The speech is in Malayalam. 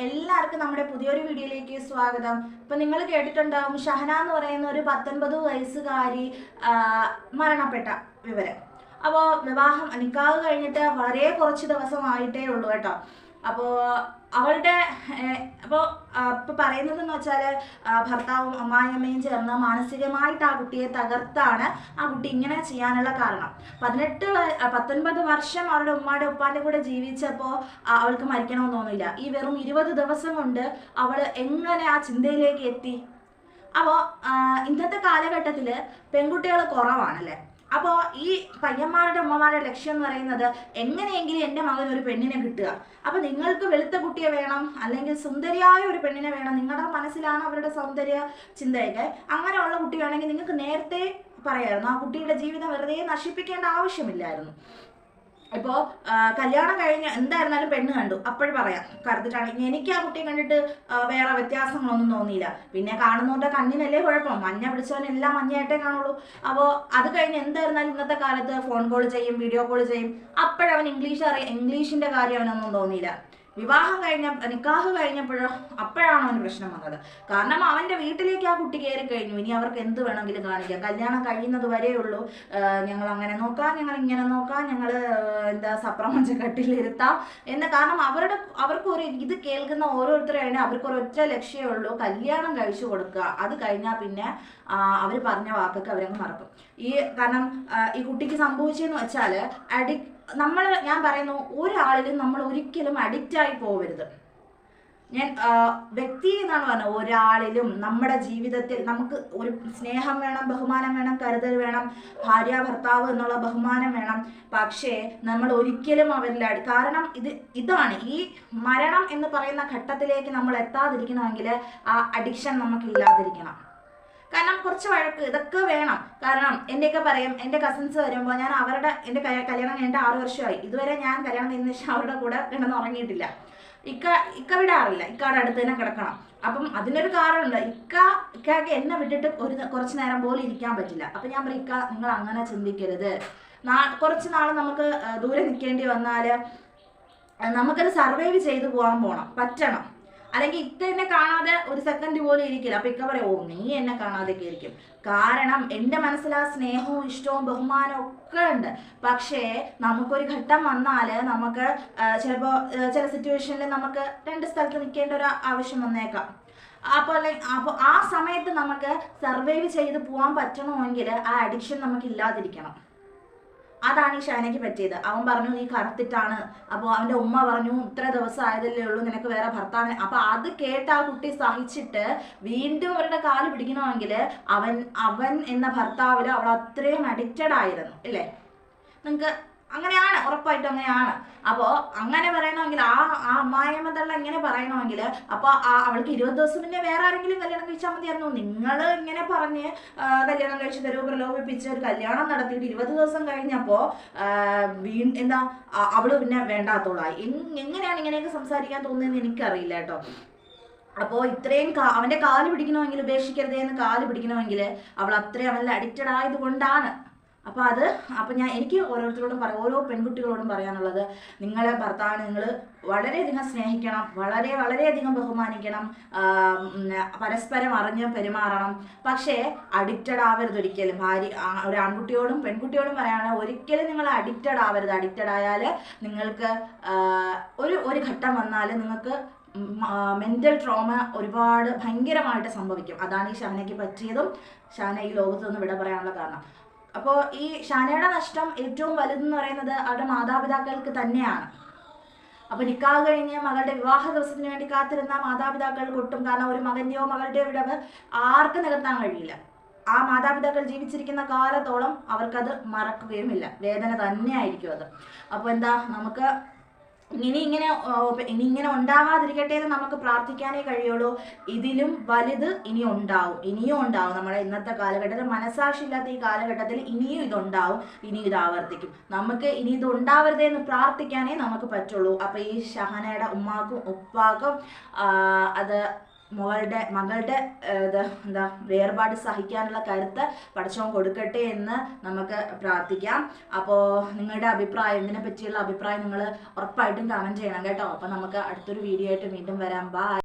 എല്ലാവർക്കും നമ്മുടെ പുതിയൊരു വീഡിയോയിലേക്ക് സ്വാഗതം. ഇപ്പം നിങ്ങൾ കേട്ടിട്ടുണ്ടാവും ഷഹന എന്ന് പറയുന്ന ഒരു പത്തൊൻപത് വയസ്സുകാരി മരണപ്പെട്ട വിവരം. അപ്പോൾ വിവാഹം നിക്കാവ് കഴിഞ്ഞിട്ട് വളരെ കുറച്ച് ദിവസമായിട്ടേ ഉള്ളൂ കേട്ടോ. അപ്പോൾ അവളുടെ അപ്പോൾ ഇപ്പോൾ പറയുന്നതെന്ന് വെച്ചാൽ ഭർത്താവും അമ്മായിയമ്മയും ചേർന്ന് മാനസികമായിട്ട് ആ കുട്ടിയെ തകർത്താണ് ആ കുട്ടി ഇങ്ങനെ ചെയ്യാനുള്ള കാരണം. പതിനെട്ട് പത്തൊൻപത് വർഷം അവളുടെ ഉമ്മാടെ ഉപ്പാന്റെ കൂടെ ജീവിച്ചപ്പോൾ അവൾക്ക് മരിക്കണമെന്ന് തോന്നില്ല ഈ വെറും ഇരുപത് ദിവസം കൊണ്ട് അവൾ എങ്ങനെ ആ ചിന്തയിലേക്ക് എത്തി? അപ്പോൾ ഇന്നത്തെ കാലഘട്ടത്തിൽ പെൺകുട്ടികൾ കുറവാണല്ലേ? അപ്പോൾ ഈ പയ്യന്മാരുടെ ഉമ്മമാരുടെ ലക്ഷ്യം എന്ന് പറയുന്നത് എങ്ങനെയെങ്കിലും എന്റെ മകൻ ഒരു പെണ്ണിനെ കിട്ടുക. അപ്പോൾ നിങ്ങൾക്ക് വെളുത്ത കുട്ടിയെ വേണം അല്ലെങ്കിൽ സുന്ദരിയായ ഒരു പെണ്ണിനെ വേണം. നിങ്ങളുടെ മനസ്സിലാണ് അവരുടെ സൗന്ദര്യ ചിന്തയൊക്കെ. അങ്ങനെയുള്ള കുട്ടി വേണമെങ്കിൽ നിങ്ങൾക്ക് നേരത്തെ പറയായിരുന്നു ആ കുട്ടിയുടെ ജീവിതം വെറുതെ നശിപ്പിക്കേണ്ട ആവശ്യമില്ലായിരുന്നു. ഇപ്പോൾ കല്യാണം കഴിഞ്ഞ് എന്തായിരുന്നാലും പെണ്ണ് കണ്ടു. അപ്പോഴും പറയാം. കറുത്തിട്ടാണെങ്കിൽ എനിക്ക് ആ കുട്ടിയെ കണ്ടിട്ട് വേറെ വ്യത്യാസങ്ങളൊന്നും തോന്നിയില്ല. പിന്നെ കാണുന്നവരുടെ കണ്ണിനല്ലേ കുഴപ്പം. മഞ്ഞ പിടിച്ചവനെല്ലാം മഞ്ഞയായിട്ടേ കാണുള്ളൂ. അപ്പോൾ അത് കഴിഞ്ഞ് എന്തായിരുന്നാലും ഇന്നത്തെ കാലത്ത് ഫോൺ കോൾ ചെയ്യും വീഡിയോ കോൾ ചെയ്യും. അപ്പോഴവൻ ഇംഗ്ലീഷ് അറിയാം ഇംഗ്ലീഷിന്റെ കാര്യം അവനൊന്നും തോന്നിയില്ല. വിവാഹം കഴിഞ്ഞ നിക്കാഹ് കഴിഞ്ഞപ്പോഴോ അപ്പോഴാണ് അവന് പ്രശ്നം വന്നത്. കാരണം അവന്റെ വീട്ടിലേക്ക് ആ കുട്ടി കയറി കഴിഞ്ഞു. ഇനി അവർക്ക് എന്ത് വേണമെങ്കിലും കാണിക്കാം. കല്യാണം കഴിയുന്നത് വരെയുള്ളൂ. ഞങ്ങൾ അങ്ങനെ നോക്കാം ഞങ്ങൾ ഇങ്ങനെ നോക്കാം ഞങ്ങൾ എന്താ സപ്രമഞ്ച കട്ടിലിരുത്താം എന്ന്. കാരണം അവരുടെ അവർക്ക് ഒരു ഇത് കേൾക്കുന്ന ഓരോരുത്തരെയാണ് അവർക്ക് ഒരൊറ്റ ലക്ഷ്യമേ ഉള്ളൂ. കല്യാണം കഴിച്ചു കൊടുക്കുക. അത് കഴിഞ്ഞാൽ പിന്നെ അവർ പറഞ്ഞ വാക്കൊക്കെ അവരങ്ങ് മറക്കും. ഈ കാരണം ഈ കുട്ടിക്ക് സംഭവിച്ചതെന്ന് വെച്ചാൽ അഡിക് നമ്മൾ ഞാൻ പറയുന്നു ഒരാളിലും നമ്മൾ ഒരിക്കലും അഡിക്റ്റ് ആയി പോവരുത്. ഞാൻ വ്യക്തി എന്നാണ് പറഞ്ഞത് ഒരാളിലും നമ്മുടെ ജീവിതത്തിൽ നമുക്ക് ഒരു സ്നേഹം വേണം ബഹുമാനം വേണം കരുതൽ വേണം ഭാര്യ ഭർത്താവ് എന്നുള്ള ബഹുമാനം വേണം. പക്ഷേ നമ്മൾ ഒരിക്കലും അവരിൽ കാരണം ഇത് ഇതാണ് ഈ മരണം എന്ന് പറയുന്ന ഘട്ടത്തിലേക്ക് നമ്മൾ എത്താതിരിക്കണമെങ്കിൽ ആ അഡിക്ഷൻ നമുക്ക് ഇല്ലാതിരിക്കണം. കാരണം കുറച്ച് വഴക്ക് ഇതൊക്കെ വേണം. കാരണം എന്റെയൊക്കെ പറയും എന്റെ കസിൻസ് വരുമ്പോൾ ഞാൻ അവരുടെ എന്റെ കല്യാണം കഴിഞ്ഞിട്ട് ആറ് വർഷമായി. ഇതുവരെ ഞാൻ കല്യാണം കഴിഞ്ഞ ശേഷം അവരുടെ കൂടെ കിടന്ന് ഉറങ്ങിയിട്ടില്ല. ഇക്ക ഇക്ക വിടാറില്ല. ഇക്കയുടെ അടുത്ത് തന്നെ കിടക്കണം. അപ്പം അതിനൊരു കാരണമുണ്ട്. ഇക്ക ഇക്കയ്ക്ക് എന്നെ വിട്ടിട്ട് ഒരു കുറച്ചു നേരം പോലും ഇരിക്കാൻ പറ്റില്ല. അപ്പം ഞാൻ പറയും ഇക്ക നിങ്ങൾ അങ്ങനെ ചിന്തിക്കരുത്. കുറച്ച് നാൾ നമുക്ക് ദൂരെ നിൽക്കേണ്ടി വന്നാൽ നമുക്കത് സർവൈവ് ചെയ്തു പോകാൻ പോണം. പറ്റണം. അല്ലെങ്കിൽ ഇക്ക എന്നെ കാണാതെ ഒരു സെക്കൻഡ് പോലും ഇരിക്കില്ല. അപ്പൊ ഇക്ക പറയും ഓ നീ എന്നെ കാണാതെ ഇരിക്കും. കാരണം എന്റെ മനസ്സിൽ ആ സ്നേഹവും ഇഷ്ടവും ബഹുമാനവും ഒക്കെ ഉണ്ട്. പക്ഷേ നമുക്കൊരു ഘട്ടം വന്നാൽ നമുക്ക് ചിലപ്പോ ചില സിറ്റുവേഷനിൽ നമുക്ക് രണ്ട് സ്ഥലത്ത് നിൽക്കേണ്ട ഒരു ആവശ്യം വന്നേക്കാം. അപ്പോൾ അപ്പോൾ ആ സമയത്ത് നമുക്ക് സർവൈവ് ചെയ്ത് പോകാൻ പറ്റണമെങ്കിൽ ആ അഡിക്ഷൻ നമുക്ക് ഇല്ലാതിരിക്കണം. അതാണ് ഈ ഷാനയ്ക്ക് പറ്റിയത്. അവൻ പറഞ്ഞു നീ കറുത്തിട്ടാണ്. അപ്പോൾ അവന്റെ ഉമ്മ പറഞ്ഞു ഇത്ര ദിവസം ആയതല്ലേ ഉള്ളൂ നിനക്ക് വേറെ ഭർത്താവ് അപ്പൊ അത് കേട്ട് ആ കുട്ടി സഹിച്ചിട്ട് വീണ്ടും അവരുടെ കാൽ പിടിക്കണമെങ്കിൽ അവൻ അവൻ എന്ന ഭർത്താവിൽ അവൾ അത്രയും അഡിക്റ്റഡ് ആയിരുന്നു ഇല്ലേ? നിങ്ങൾക്ക് അങ്ങനെയാണ് ഉറപ്പായിട്ടും അങ്ങനെയാണ്. അപ്പോൾ അങ്ങനെ പറയണമെങ്കിൽ ആ ആ അമ്മായിയമ്മ ഇങ്ങനെ പറയണമെങ്കിൽ അപ്പോൾ ആ അവൾക്ക് ഇരുപത് ദിവസം പിന്നെ വേറെ ആരെങ്കിലും കല്യാണം കഴിച്ചാൽ മതിയായിരുന്നു. നിങ്ങൾ ഇങ്ങനെ പറഞ്ഞ് കല്യാണം കഴിച്ച് തരൂ പ്രലോഭിപ്പിച്ച് ഒരു കല്യാണം നടത്തിയിട്ട് ഇരുപത് ദിവസം കഴിഞ്ഞപ്പോൾ വീ എന്താ അവൾ പിന്നെ വേണ്ടാത്തോളായി. എങ്ങനെയാണ് ഇങ്ങനെയൊക്കെ സംസാരിക്കാൻ തോന്നുന്നതെന്ന് എനിക്കറിയില്ല കേട്ടോ. അപ്പോൾ ഇത്രയും കാ അവന്റെ കാൽ പിടിക്കണമെങ്കിൽ ഉപേക്ഷിക്കരുതേ എന്ന് കാൽ പിടിക്കണമെങ്കിൽ അവൾ അത്രയും അവനിൽ അഡിക്റ്റഡ് ആയതുകൊണ്ടാണ്. അപ്പോൾ അത് അപ്പോൾ ഞാൻ എനിക്ക് ഓരോരുത്തരോടും പറയാം ഓരോ പെൺകുട്ടികളോടും പറയാനുള്ളത്. നിങ്ങളെ ഭർത്താവിനെ നിങ്ങൾ വളരെയധികം സ്നേഹിക്കണം വളരെ വളരെയധികം ബഹുമാനിക്കണം പരസ്പരം അറിഞ്ഞ് പെരുമാറണം. പക്ഷേ അഡിക്റ്റഡ് ആവരുത് ഒരിക്കലും. ഭാര്യ ഒരു ആൺകുട്ടിയോടും പെൺകുട്ടിയോടും പറയാനുള്ള ഒരിക്കലും നിങ്ങൾ അഡിക്റ്റഡ് ആവരുത്. അഡിക്റ്റഡ് ആയാൽ നിങ്ങൾക്ക് ഒരു ഒരു ഘട്ടം വന്നാൽ നിങ്ങൾക്ക് മെന്റൽ ട്രോമ ഒരുപാട് ഭയങ്കരമായിട്ട് സംഭവിക്കും. അതാണ് ഈ ഷാനയ്ക്ക് പറ്റിയതും ഷാന ഈ ലോകത്ത് നിന്ന് വിട പറയാനുള്ള കാരണം. അപ്പോൾ ഈ ഷാനയുടെ നഷ്ടം ഏറ്റവും വലുതെന്ന് പറയുന്നത് അവരുടെ മാതാപിതാക്കൾക്ക് തന്നെയാണ്. അപ്പൊ നിക്കാഹ് കഴിഞ്ഞ് മകളുടെ വിവാഹ ദിവസത്തിന് വേണ്ടി കാത്തിരുന്ന മാതാപിതാക്കൾ കൊട്ടും. കാരണം ഒരു മകന്റെയോ മകളുടെയോ വിടവ് ആർക്കും നികത്താൻ കഴിയില്ല. ആ മാതാപിതാക്കൾ ജീവിച്ചിരിക്കുന്ന കാലത്തോളം അവർക്കത് മറക്കുകയുമില്ല. വേദന തന്നെയായിരിക്കും അത്. അപ്പോൾ എന്താ നമുക്ക് ഇനി ഇങ്ങനെ ഇനി ഇങ്ങനെ ഉണ്ടാവാതിരിക്കട്ടെ എന്ന് നമുക്ക് പ്രാർത്ഥിക്കാനേ കഴിയുള്ളൂ. ഇതിലും വലുത് ഇനി ഉണ്ടാവും. ഇനിയും ഉണ്ടാവും. നമ്മുടെ ഇന്നത്തെ കാലഘട്ടത്തിൽ മനസാക്ഷി ഇല്ലാത്ത ഈ കാലഘട്ടത്തിൽ ഇനിയും ഇതുണ്ടാവും. ഇനിയും ഇത് ആവർത്തിക്കും. നമുക്ക് ഇനി ഇത് ഉണ്ടാവരുതേ എന്ന് പ്രാർത്ഥിക്കാനേ നമുക്ക് പറ്റുള്ളൂ. അപ്പൊ ഈ ഷഹനയുടെ ഉമ്മാക്കും ഉപ്പാക്കും അത് മകളുടെ മകളുടെ എന്താ വേർപാട് സഹിക്കാനുള്ള കരുത്ത് പഠിച്ചവൻ കൊടുക്കട്ടെ എന്ന് നമുക്ക് പ്രാർത്ഥിക്കാം. അപ്പോൾ നിങ്ങളുടെ അഭിപ്രായം ഇതിനെ പറ്റിയുള്ള അഭിപ്രായം നിങ്ങൾ ഉറപ്പായിട്ടും കമന്റ് ചെയ്യണം കേട്ടോ. അപ്പോൾ നമുക്ക് അടുത്തൊരു വീഡിയോ ആയിട്ട് വീണ്ടും വരാം. ബൈ